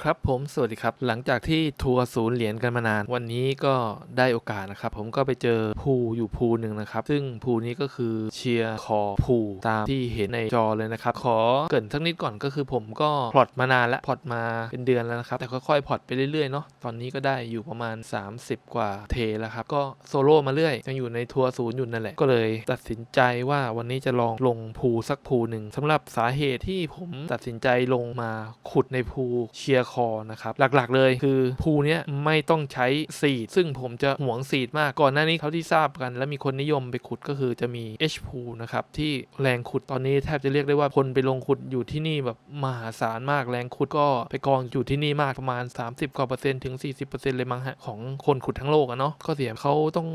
ครับผมสวัสดีครับ หลังจากที่ทัวร์ศูนย์เหรียญกันมานาน วันนี้ก็ได้โอกาสนะครับ ผมก็ไปเจอพูอยู่พูหนึ่งนะครับ ซึ่งพูนี้ก็คือเชียร์คอพูตามที่เห็นในจอเลยนะครับ ขอเกริ่นสักนิดก่อนก็คือผมก็พลอตมานานแล้วพลอตมาเป็นเดือนแล้วนะครับ แต่ค่อยๆพลอตไปเรื่อยๆเนาะตอนนี้ก็ได้อยู่ประมาณ 30 กว่าเทแล้วครับ ก็โซโล่มาเรื่อยยังอยู่ในทัวร์ศูนย์อยู่นั่นแหละก็เลย ตัดสินใจว่าวันนี้จะลองลงพูสักพูหนึ่งสำหรับสาเหตุที่ผมตัดสินใจลงมาขุดในพูเชียร์คอนะครับหลักๆเลยคือพูเนี้ยไม่ต้องใช้ซีด ซึ่งผมจะหวงซีดมากก่อนหน้านี้เขาที่ทราบกัน และมีคนนิยมไปขุดก็คือจะมี H พูนะครับที่แรงขุดตอนนี้แทบจะเรียกได้ว่าคนไปลงขุดอยู่ที่นี่แบบมหาศาลมากแรงขุดก็ไปกองอยู่ที่นี่มากประมาณ 30กว่าเปอร์เซ็นต์ถึง 40%เลยมั้งฮะของคนขุดทั้งโลกอะเนาะข้อเสียเขาต้อง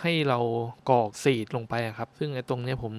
ให้เรากรอกสีดลงไปครับ ซึ่งไอ้ตรงนี้ผม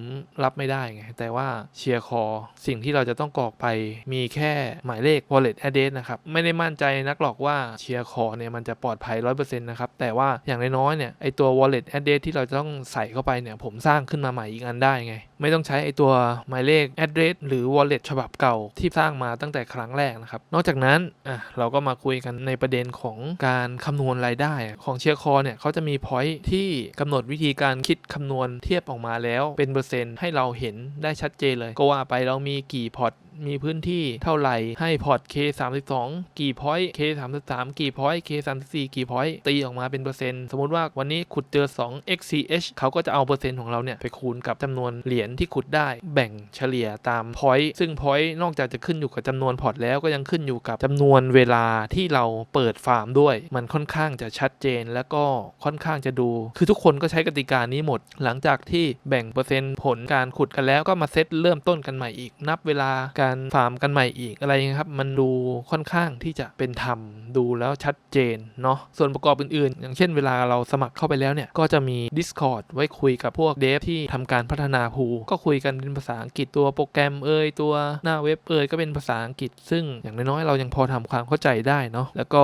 รับไม่ได้ไง แต่ว่าเชียร์คอสิ่งที่เราจะต้องกรอกไปมีแค่หมายเลข wallet address นะครับ ไม่ได้มั่นใจนักหรอกว่าเชียร์คอเนี่ยมันจะปลอดภัย 100%นะครับ แต่ว่าอย่างน้อยๆเนี่ยไอตัว wallet address ที่เราจะต้องใส่เข้าไปเนี่ยผมสร้างขึ้นมาใหม่อีกอันได้ไงไม่ต้องใช้ไอตัวหมายเลข address หรือ wallet ฉบับเก่าที่สร้างมาตั้งแต่ครั้งแรกนะครับ นอกจากนั้นอะเราก็มาคุยกันในประเด็นของการคำนวณรายได้ของเชียร์คอเนี่ยเขาจะมี point ที่กำหนดวิธีการคิดคำนวณเทียบออกมาแล้วเป็นเปอร์เซ็นต์ให้เราเห็นได้ชัดเจนเลย ก็ว่าไปเรามีกี่พอร์ตมีพื้นที่เท่าไหร่ให้พอร์ต K 3 2 กี่พอยต์ K 3 3 กี่พอยต์ K 3 4 กี่พอยต์ตีออกมาเป็นเปอร์เซ็นต์ สมมติว่าวันนี้ขุดเจอ 2 XCH เขาก็จะเอาเปอร์เซ็นต์ของเราเนี่ยไปคูณกับจำนวนเหรียญที่ขุดได้ แบ่งเฉลี่ยตามพอยต์ซึ่งพอยต์นอกจากจะขึ้นอยู่กับจำนวนพอร์ตแล้วก็ยังขึ้นอยู่กับจำนวนเวลาที่เราเปิดฟาร์มด้วย มันค่อนข้างจะชัดเจนแล้วก็ค่อนข้างจะดู คือทุกคนก็ใช้กติกานี้หมด หลังจากที่แบ่งเปอร์เซ็นต์ผลการขุดกันแล้วก็มาเซตเริ่มต้นกันใหม่อีกนับเวลาการการฟาร์มกันใหม่อีกอะไรครับ มันดูค่อนข้างที่จะเป็นธรรมดูแล้วชัดเจนเนาะส่วนประกอบอื่นๆ อย่างเช่นเวลาเราสมัครเข้าไปแล้วเนี่ย ก็จะมี Discord ไว้คุยกับพวกเดฟที่ทำการพัฒนาพูก็คุยกันเป็นภาษาอังกฤษตัวโปรแกรมเอ่ยตัวหน้าเว็บเอ่ยก็เป็นภาษาอังกฤษ ซึ่งอย่างน้อยๆเรายังพอทำความเข้าใจได้เนาะแล้วก็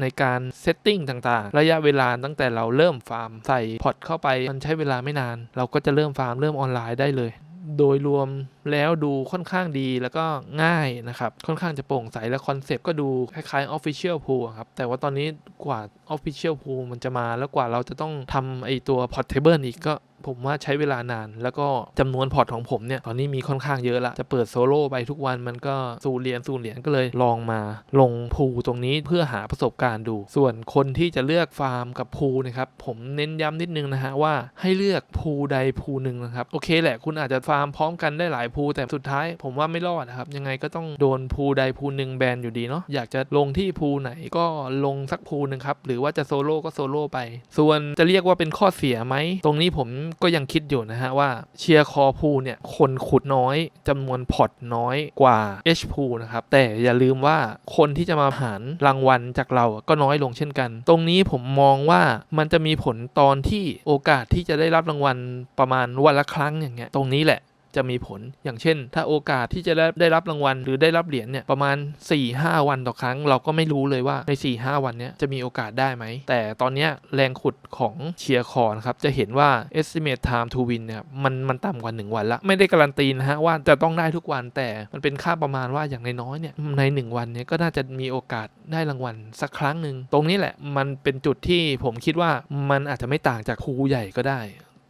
ในการเซตติ้งต่างๆ ระยะเวลาตั้งแต่เราเริ่มฟาร์มใส่พอร์ตเข้าไปมันใช้เวลาไม่นาน เราก็จะเริ่มฟาร์มเริ่มออนไลน์ได้เลย โดยรวมแล้วดูค่อนข้างดีแล้วก็ง่ายนะครับ ค่อนข้างจะโปร่งใสและคอนเซปต์ก็ดูคล้ายๆ Official Pool ครับ แต่ว่าตอนนี้กว่า Official Pool มันจะมาแล้วกว่าเราจะต้องทำไอตัว Portable อีกก็ ผมว่าใช้เวลานาน แล้วก็จำนวนพอร์ตของผมเนี่ยตอนนี้มีค่อนข้างเยอะละจะเปิดโซโล่ไปทุกวันมันก็สูเหรียญสูเหรียญก็เลยลองมาลงพูตรงนี้เพื่อหาประสบการณ์ดู ส่วนคนที่จะเลือกฟาร์มกับพูนะครับผมเน้นย้ำนิดนึงนะฮะว่าให้เลือกพูใดพูหนึ่งนะครับโอเคแหละคุณอาจจะฟาร์มพร้อมกันได้หลายพูแต่สุดท้าย ผมว่าไม่รอดนะครับยังไงก็ต้องโดนพูใดพูหนึ่งแบนอยู่ดีเนาะอยากจะลงที่พูไหนก็ลงสักพูหนึ่งครับหรือว่าจะโซโล่ก็โซโล่ไป ส่วนจะเรียกว่าเป็นข้อเสียไหมตรงนี้ผมก็ยังคิดอยู่นะฮะว่าเชียร์คอพูเนี่ยคนขุดน้อยจำนวนพอร์ตน้อยกว่า H พูนะครับ แต่อย่าลืมว่าคนที่จะมาหารรางวัลจากเราก็น้อยลงเช่นกัน ตรงนี้ผมมองว่ามันจะมีผลตอนที่โอกาสที่จะได้รับรางวัลประมาณวันละครั้งอย่างเงี้ยตรงนี้แหละ จะมีผล อย่างเช่น ถ้าโอกาสที่จะได้ได้รับรางวัล หรือได้รับเหรียญเนี่ยประมาณ 4-5 วันต่อครั้ง เราก็ไม่รู้เลยว่าใน 4-5 วันเนี้ยจะมีโอกาสได้ไหม แต่ตอนนี้แรงขุดของเชียร์คอนะครับจะเห็นว่า estimate time to win เนี่ยมันมันต่ำกว่า 1 วันละไม่ได้การันตีนะฮะว่าจะต้องได้ทุกวันแต่มันเป็นค่าประมาณว่าอย่างน้อยๆเนี่ยใน 1 วันเนี่ยก็น่าจะมีโอกาสได้รางวัลสักครั้งหนึ่งตรงนี้แหละมันเป็นจุดที่ผมคิดว่ามันอาจจะไม่ต่างจากครูใหญ่ก็ได้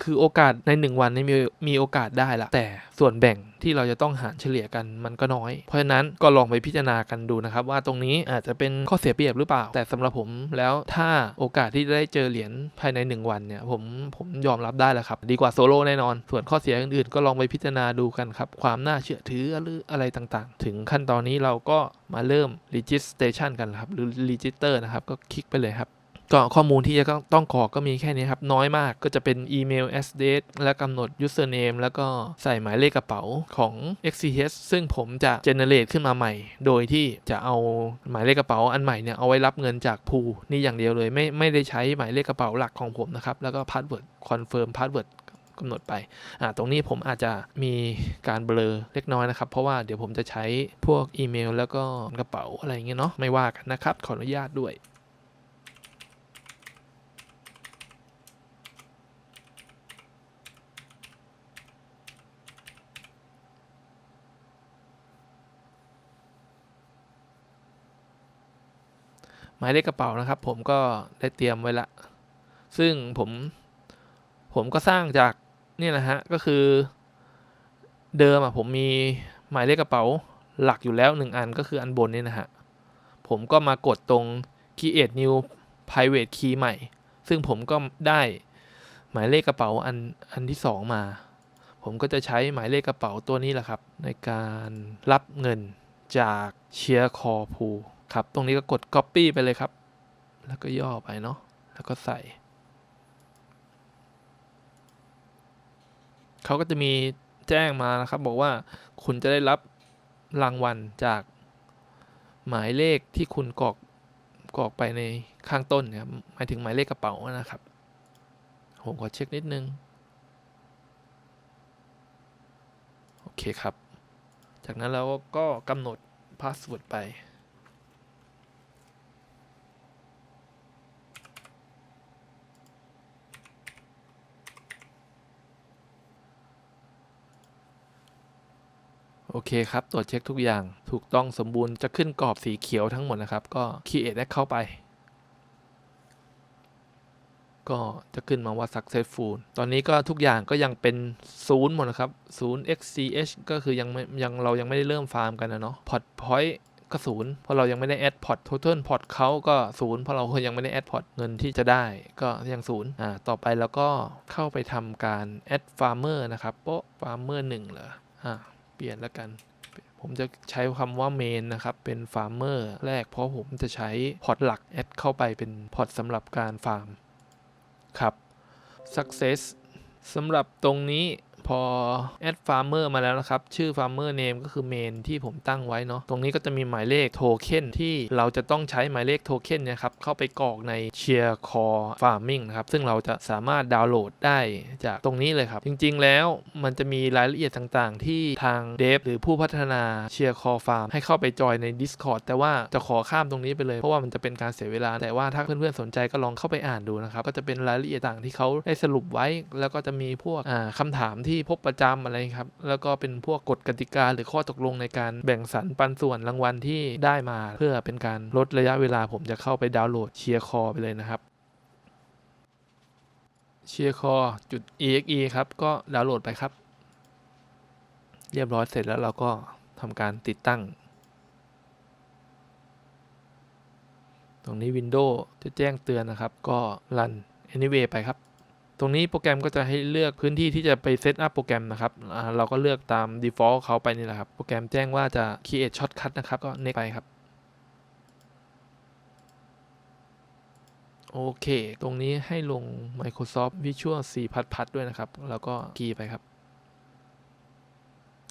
คือโอกาสใน 1 วันนี้มีมีโอกาสได้ละแต่ส่วนแบ่งที่เราจะต้องหารเฉลี่ยกันมันก็น้อย เพราะฉะนั้นก็ลองไปพิจารณากันดูนะครับ ว่าตรงนี้อาจจะเป็นข้อเสียเปรียบหรือเปล่า แต่สำหรับผมแล้วถ้าโอกาสที่จะได้เจอเหรียญภายใน 1 วันเนี่ยผมผมยอมรับได้แล้วครับ ดีกว่าโซโล่แน่นอน ส่วนข้อเสียอื่นๆ ก็ลองไปพิจารณาดูกันครับ ความน่าเชื่อถือหรืออะไรต่างๆ ถึงขั้นตอนนี้เราก็มาเริ่ม registration กันครับหรือ register นะครับก็คลิกไปเลยครับ ก็ข้อมูลที่จะต้องกรอกก็มีแค่นี้ครับ น้อยมากก็จะเป็นอีเมล address และกำหนด username แล้วก็ใส่หมายเลขกระเป๋าของ XCH ซึ่งผมจะ generate ขึ้นมาใหม่ โดยที่จะเอาหมายเลขกระเป๋าอันใหม่เนี่ย เอาไว้รับเงินจากพูนี่อย่างเดียวเลย ไม่ไม่ได้ใช้หมายเลขกระเป๋าหลักของผมนะครับ แล้วก็ password confirm password กำหนดไป อ่า ตรงนี้ผมอาจจะมีการเบลอเล็กน้อยนะครับ เพราะว่าเดี๋ยวผมจะใช้พวกอีเมล แล้วก็กระเป๋าอะไรอย่างเงี้ยเนาะ ไม่ว่ากันนะครับ ขออนุญาตด้วย หมายเลขกระเป๋านะครับ ผมก็ได้เตรียมไว้ละ ซึ่งผมผมก็สร้างจากนี่นะฮะก็คือเดิมอะผมมีหมายเลขกระเป๋าหลักอยู่แล้วหนึ่งอันก็คืออันบนนี่นะฮะผมก็มากดตรง create new private key ใหม่ ซึ่งผมก็ได้หมายเลขกระเป๋าอันอันที่สองมา ผมก็จะใช้หมายเลขกระเป๋าตัวนี้แหละครับ ในการรับเงินจากเชียร์คอพู ครับ ตรงนี้ก็กด copy ไปเลยครับ แล้วก็ย่อไปเนาะ แล้วก็ใส่ เขาก็จะมีแจ้งมานะครับ บอกว่าคุณจะได้รับรางวัลจากหมายเลขที่คุณกรอกกรอกไปในข้างต้นนะครับ หมายถึงหมายเลขกระเป๋านะครับผมขอเช็คนิดนึง โอเคครับ จากนั้นเราก็กำหนดพาสเวิร์ดไป โอเคครับ ตรวจเช็คทุกอย่างถูกต้องสมบูรณ์จะขึ้นกรอบสีเขียวทั้งหมดนะครับ ก็ create และเข้าไป ก็จะขึ้นมาว่า successful ตอนนี้ก็ทุกอย่างก็ยังเป็นศูนย์หมดนะครับศูนย์ xch ก็คือยังยังเรายังไม่ได้เริ่มฟาร์มกันนะเนาะ pot point ก็ศูนย์เพราะเรายังไม่ได้ add pot total pot เขาก็ศูนย์เพราะเรายังไม่ได้ add pot เงินที่จะได้ก็ยังศูนย์อ่าต่อไปเราก็เข้าไปทำการ add farmer นะครับโป๊ะ farmer 1เหรออ่า ปลี่ยนแล้วกัน ผมจะใช้คำว่า main นะครับ เป็น farmer แรกเพราะผมจะใช้พอร์ตหลัก add เข้าไปเป็นพอร์ตสำหรับการฟาร์ม ครับ success สำหรับตรงนี้ พอ add farmer มาแล้วนะครับ ชื่อ farmer name ก็คือ main ที่ผมตั้งไว้เนาะตรงนี้ก็จะมีหมายเลขโทเค็นที่เราจะต้องใช้หมายเลขโทเค็นเนี่ยครับ เข้าไปกรอกใน share core farming นะครับ ซึ่งเราจะสามารถดาวน์โหลดได้จากตรงนี้เลยครับ จริงๆแล้วมันจะมีรายละเอียดต่างๆ ที่ทางเดฟหรือผู้พัฒนา share core farm ให้เข้าไปจอยใน Discord แต่ว่าจะขอข้ามตรงนี้ไปเลย เพราะว่ามันจะเป็นการเสียเวลา แต่ว่าถ้าเพื่อนๆสนใจก็ลองเข้าไปอ่านดูนะครับก็จะเป็นรายละเอียดต่างที่เขาได้สรุปไว้ แล้วก็จะมีพวกอ่าคำถามที่ที่พบประจำอะไรครับ แล้วก็เป็นพวกกฎกติกาหรือข้อตกลงในการแบ่งสรรปันส่วนรางวัลที่ได้มา เพื่อเป็นการลดระยะเวลาผมจะเข้าไปดาวน์โหลดเชียร์คอไปเลยนะครับเชียร์คอจุด exe ครับ ก็ดาวน์โหลดไปครับ เรียบร้อยเสร็จแล้วเราก็ทำการติดตั้ง ตรงนี้ Windows จะแจ้งเตือนนะครับ ก็ run anyway ไปครับ ตรงนี้โปรแกรมก็จะให้เลือกพื้นที่ที่จะไปเซตอัพโปรแกรมนะครับเราก็เลือกตาม default เขาไปนี่แหละครับ โปรแกรมแจ้งว่าจะ create shortcut นะครับ ก็ next ไปครับ โอเค ตรงนี้ให้ลง Microsoft Visual 4พัดพัดด้วยนะครับ แล้วก็คีย์ไปครับ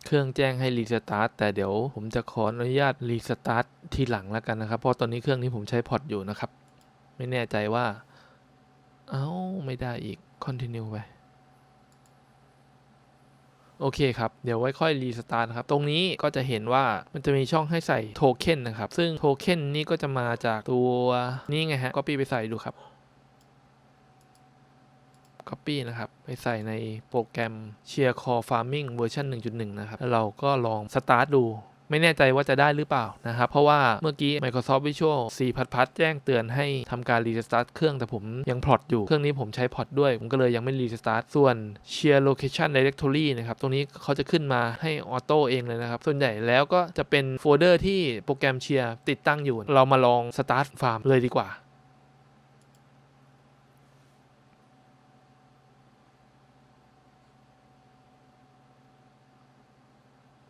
เครื่องแจ้งให้รีสตาร์ทแต่เดี๋ยวผมจะขออนุญาตรีสตาร์ททีหลังแล้วกันนะครับ เพราะตอนนี้เครื่องนี้ผมใช้พอร์ตอยู่นะครับ ไม่แน่ใจว่า เอ้า ไม่ได้อีก continue ไป โอเคครับ เดี๋ยวไว้ค่อยรีสตาร์ทครับ ตรงนี้ก็จะเห็นว่ามันจะมีช่องให้ใส่โทเค็นนะครับ ซึ่งโทเค็นนี้ก็จะมาจากตัวนี่ไงฮะ copy ไปใส่ดูครับ copy นะครับ ไปใส่ในโปรแกรม Share Core Farming เวอร์ชัน1.1 นะครับ แล้วเราก็ลองสตาร์ทดู ไม่แน่ใจว่าจะได้หรือเปล่านะครับ เพราะว่าเมื่อกี้ Microsoft Visual 4พัดพัดแจ้งเตือนให้ทำการรีสตาร์ทเครื่องแต่ผมยังพลอตอยู่ เครื่องนี้ผมใช้พลอตด้วย ผมก็เลยยังไม่รีสตาร์ทส่วน Share Location Directory นะครับ ตรงนี้เขาจะขึ้นมาให้ออโต้เองเลยนะครับ ส่วนใหญ่แล้วก็จะเป็นโฟลเดอร์ที่โปรแกรม Share ติดตั้งอยู่ เรามาลองสตาร์ทฟาร์มเลยดีกว่า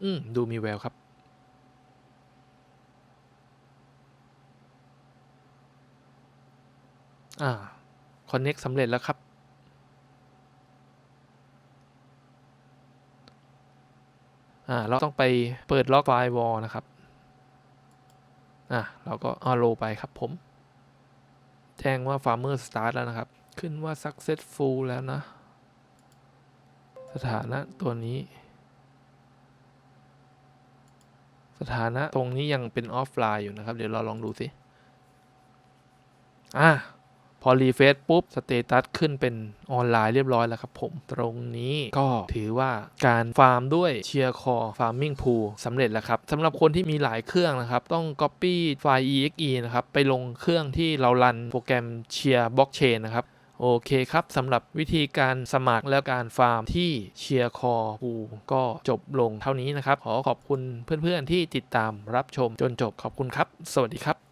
อืม ดูมีแววครับ อ่าคอนเน็กสำเร็จแล้วครับ อ่า เราต้องไปเปิดล็อกไฟล์วอลนะครับ อ่าเราก็เอาโลไปครับผม แจ้งว่า Farmer Start แล้วนะครับ ขึ้นว่า Successful แล้วนะ สถานะตัวนี้ สถานะตรงนี้ยังเป็นออฟไลน์อยู่นะครับ เดี๋ยวเราลองดูสิ อะ พอรีเฟซปุ๊บสเตตัสขึ้นเป็นออนไลน์เรียบร้อยแล้วครับผม ตรงนี้ก็ถือว่าการฟาร์มด้วยเชียร์คอฟาร์มิงพูสำเร็จแล้วครับสำหรับคนที่มีหลายเครื่องนะครับ ต้อง Copy ไฟล์ exe นะครับ ไปลงเครื่องที่เรารันโปรแกรมเชียร์บล็อกเชนนะครับโอเคครับสำหรับวิธีการสมัครและการฟาร์มที่เชียร์คอพูก็จบลงเท่านี้นะครับ ขอขอบคุณเพื่อนๆที่ติดตามรับชมจนจบขอบคุณครับ สวัสดีครับ